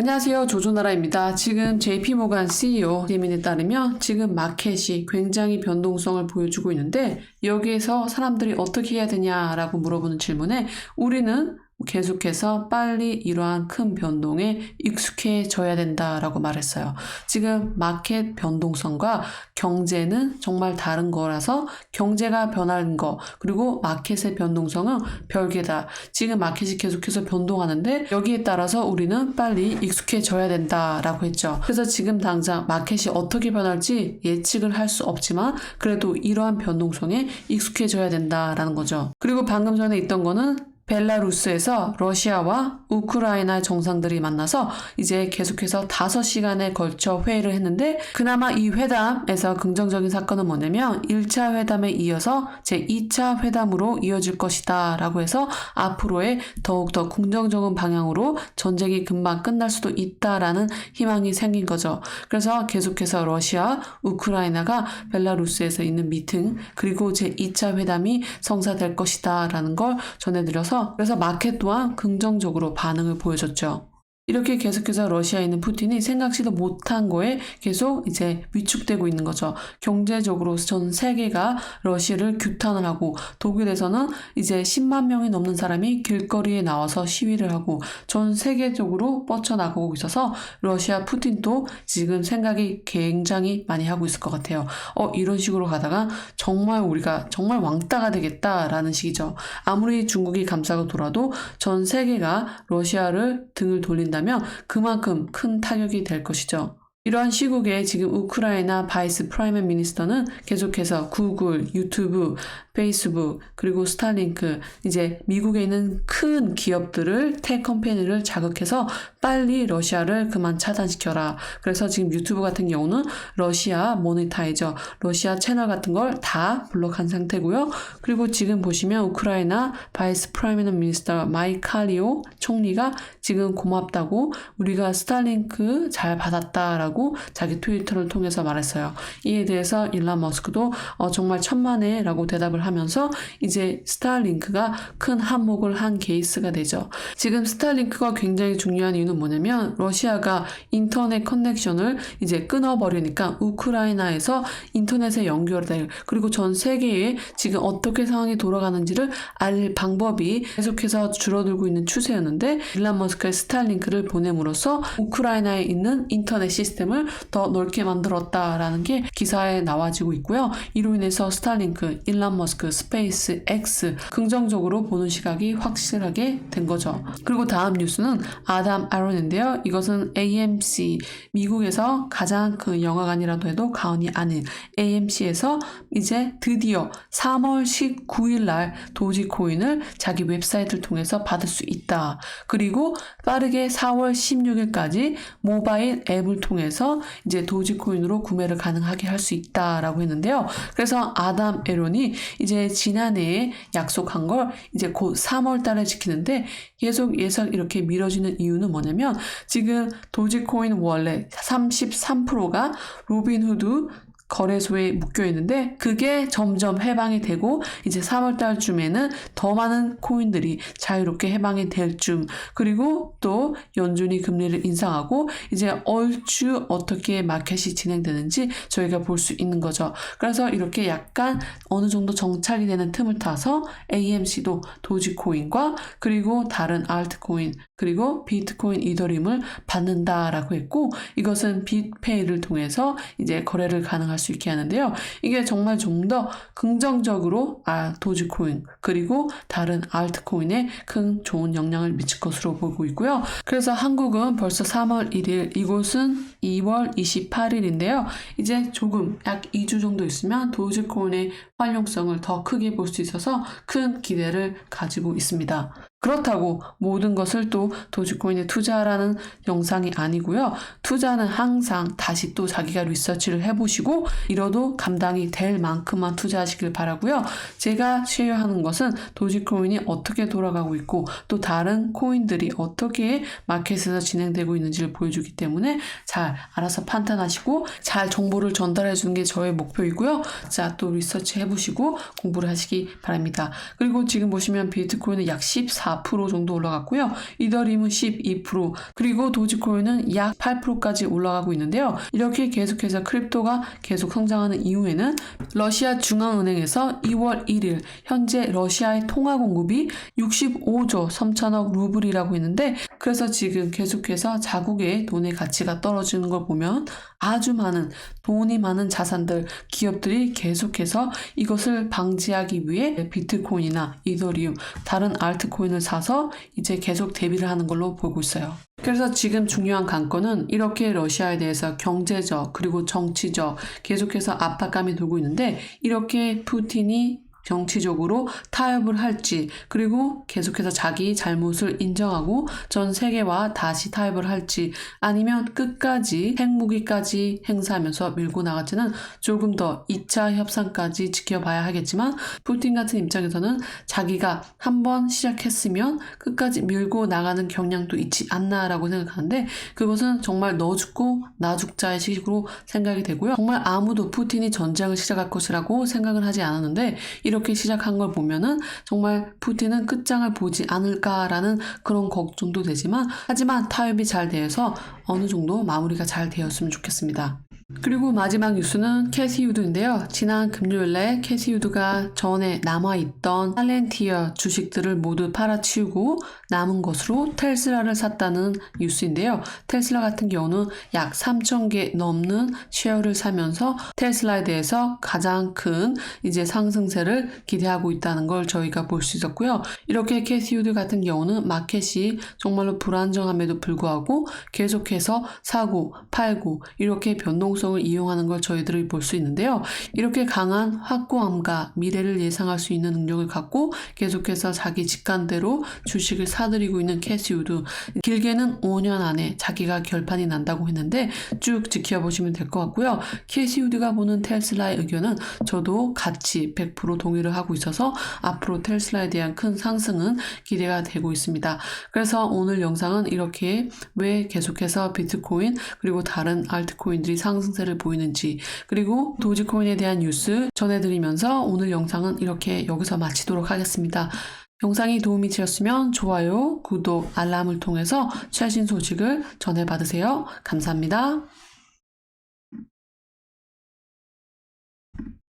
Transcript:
안녕하세요. 조조나라입니다. 지금 JP모간 CEO 예민에 따르면 지금 마켓이 굉장히 변동성을 보여주고 있는데 여기에서 사람들이 어떻게 해야 되냐라고 물어보는 질문에 우리는 계속해서 빨리 이러한 큰 변동에 익숙해져야 된다라고 말했어요. 지금 마켓 변동성과 경제는 정말 다른 거라서 경제가 변하는 거 그리고 마켓의 변동성은 별개다. 지금 마켓이 계속해서 변동하는데 여기에 따라서 우리는 빨리 익숙해져야 된다라고 했죠. 그래서 지금 당장 마켓이 어떻게 변할지 예측을 할 수 없지만 그래도 이러한 변동성에 익숙해져야 된다라는 거죠. 그리고 방금 전에 있던 거는 벨라루스에서 러시아와 우크라이나 정상들이 만나서 이제 계속해서 5시간에 걸쳐 회의를 했는데 그나마 이 회담에서 긍정적인 사건은 뭐냐면 1차 회담에 이어서 제 2차 회담으로 이어질 것이다 라고 해서 앞으로의 더욱더 긍정적인 방향으로 전쟁이 금방 끝날 수도 있다라는 희망이 생긴 거죠. 그래서 계속해서 러시아, 우크라이나가 벨라루스에서 있는 미팅 그리고 제 2차 회담이 성사될 것이다 라는 걸 전해드려서 그래서 마켓 또한 긍정적으로 반응을 보여줬죠. 이렇게 계속해서 러시아에 있는 푸틴이 생각지도 못한 거에 계속 이제 위축되고 있는 거죠. 경제적으로 전 세계가 러시아를 규탄을 하고 독일에서는 이제 10만 명이 넘는 사람이 길거리에 나와서 시위를 하고 전 세계적으로 뻗쳐나가고 있어서 러시아 푸틴도 지금 생각이 굉장히 많이 하고 있을 것 같아요. 어, 이런 식으로 가다가 정말 우리가 정말 왕따가 되겠다라는 식이죠. 아무리 중국이 감싸고 돌아도 전 세계가 러시아를 등을 돌린다 면 그만큼 큰 타격이 될 것이죠. 이러한 시국에 지금 우크라이나 바이스 프라이머 미니스터는 계속해서 구글, 유튜브, 페이스북, 그리고 스타링크, 이제 미국에 있는 큰 기업들을 텍 컴퍼니를 자극해서 빨리 러시아를 그만 차단시켜라. 그래서 지금 유튜브 같은 경우는 러시아 모니타이저, 러시아 채널 같은 걸 다 블록한 상태고요. 그리고 지금 보시면 우크라이나 바이스 프라이머 미니스터 마이칼리오 총리가 지금 고맙다고 우리가 스타링크 잘 받았다라고 자기 트위터를 통해서 말했어요. 이에 대해서 일란 머스크도 어, 정말 천만에라고 대답을 하면서 이제 스타링크가 큰 한몫을 한 케이스가 되죠. 지금 스타링크가 굉장히 중요한 이유는 뭐냐면 러시아가 인터넷 커넥션을 이제 끊어버리니까 우크라이나에서 인터넷에 연결될 그리고 전 세계에 지금 어떻게 상황이 돌아가는지를 알 방법이 계속해서 줄어들고 있는 추세였는데 일란 머스크의 스타링크를 보냄으로써 우크라이나에 있는 인터넷 시스템을 더 넓게 만들었다라는 게 기사에 나와지고 있고요. 이로 인해서 스타링크, 일란 머스크, 스페이스 X 긍정적으로 보는 시각이 확실하게 된 거죠. 그리고 다음 뉴스는 아담 아론인데요. 이것은 AMC 미국에서 가장 큰 영화관이라도 해도 가언이 아닌 AMC에서 이제 드디어 3월 19일 날 도지코인을 자기 웹사이트를 통해서 받을 수 있다. 그리고 빠르게 4월 16일까지 모바일 앱을 통해서 이제 도지코인으로 구매를 가능하게 할 수 있다라고 했는데요. 그래서 아담 에론이 이제 지난해에 약속한 걸 이제 곧 3월 달에 지키는데 계속 예상 이렇게 미뤄지는 이유는 뭐냐 면 지금 도지코인 월렛 33%가 로빈후드 거래소에 묶여 있는데 그게 점점 해방이 되고 이제 3월 달쯤에는 더 많은 코인들이 자유롭게 해방이 될 쯤 그리고 또 연준이 금리를 인상하고 이제 얼추 어떻게 마켓이 진행되는지 저희가 볼 수 있는 거죠. 그래서 이렇게 약간 어느 정도 정착이 되는 틈을 타서 AMC도 도지코인과 그리고 다른 알트코인 그리고 비트코인 이더림을 받는다라고 했고 이것은 빗페이를 통해서 이제 거래를 가능할 수 있게 하는데요. 이게 정말 좀 더 긍정적으로 아 도지코인 그리고 다른 알트코인에 큰 좋은 영향을 미칠 것으로 보고 있고요. 그래서 한국은 벌써 3월 1일 이곳은 2월 28일인데요. 이제 조금 약 2주 정도 있으면 도지코인의 활용성을 더 크게 볼 수 있어서 큰 기대를 가지고 있습니다. 그렇다고 모든 것을 또 도지코인에 투자하라는 영상이 아니고요. 투자는 항상 다시 또 자기가 리서치를 해보시고 이뤄도 감당이 될 만큼만 투자하시길 바라고요. 제가 쉐어하는 것은 도지코인이 어떻게 돌아가고 있고 또 다른 코인들이 어떻게 마켓에서 진행되고 있는지를 보여주기 때문에 잘 알아서 판단하시고 잘 정보를 전달해 주는 게 저의 목표이고요. 자, 또 리서치 해보시고 공부를 하시기 바랍니다. 그리고 지금 보시면 비트코인은 약14 4% 정도 올라갔고요. 이더리움은 12% 그리고 도지코인은 약 8%까지 올라가고 있는데요. 이렇게 계속해서 크립토가 계속 성장하는 이후에는 러시아 중앙은행에서 2월 1일 현재 러시아의 통화 공급이 65조 3천억 루블이라고 했는데 그래서 지금 계속해서 자국의 돈의 가치가 떨어 지는 걸 보면 아주 많은 돈이 많은 자산들 기업들이 계속해서 이것을 방지하기 위해 비트코인이나 이더리움 다른 알트코인을 사서 이제 계속 대비를 하는 걸로 보고 있어요. 그래서 지금 중요한 관건은 이렇게 러시아에 대해서 경제적 그리고 정치적 계속해서 압박감이 돌고 있는데 이렇게 푸틴이 정치적으로 타협을 할지 그리고 계속해서 자기 잘못을 인정하고 전 세계와 다시 타협을 할지 아니면 끝까지 핵무기까지 행사하면서 밀고 나갈지는 조금 더 2차 협상까지 지켜봐야 하겠지만 푸틴 같은 입장에서는 자기가 한번 시작했으면 끝까지 밀고 나가는 경향도 있지 않나라고 생각하는데 그것은 정말 너 죽고 나 죽자의 식으로 생각이 되고요. 정말 아무도 푸틴이 전쟁을 시작할 것이라고 생각을 하지 않았는데 이렇게 시작한 걸 보면은 정말 푸틴은 끝장을 보지 않을까라는 그런 걱정도 되지만 하지만 타협이 잘 돼서 어느 정도 마무리가 잘 되었으면 좋겠습니다. 그리고 마지막 뉴스는 캐시우드인데요. 지난 금요일에 캐시우드가 전에 남아있던 팔렌티어 주식들을 모두 팔아치우고 남은 것으로 테슬라를 샀다는 뉴스인데요. 테슬라 같은 경우는 약 3,000개 넘는 쉐어를 사면서 테슬라에 대해서 가장 큰 이제 상승세를 기대하고 있다는 걸 저희가 볼 수 있었고요. 이렇게 캐시우드 같은 경우는 마켓이 정말로 불안정함에도 불구하고 계속해서 사고 팔고 이렇게 변동 성을 이용하는 걸 저희들이 볼 수 있는데요. 이렇게 강한 확고함과 미래를 예상할 수 있는 능력을 갖고 계속해서 자기 직관대로 주식을 사들이고 있는 캐시우드 길게는 5년 안에 자기가 결판이 난다고 했는데 쭉 지켜보시면 될 것 같고요. 캐시우드가 보는 테슬라의 의견은 저도 같이 100% 동의를 하고 있어서 앞으로 테슬라에 대한 큰 상승은 기대가 되고 있습니다. 그래서 오늘 영상은 이렇게 왜 계속해서 비트코인 그리고 다른 알트코인들이 상승세를 보이는지 그리고 도지코인에 대한 뉴스 전해드리면서 오늘 영상은 이렇게 여기서 마치도록 하겠습니다. 영상이 도움이 되었으면 좋아요, 구독, 알람을 통해서 최신 소식을 전해받으세요. 감사합니다.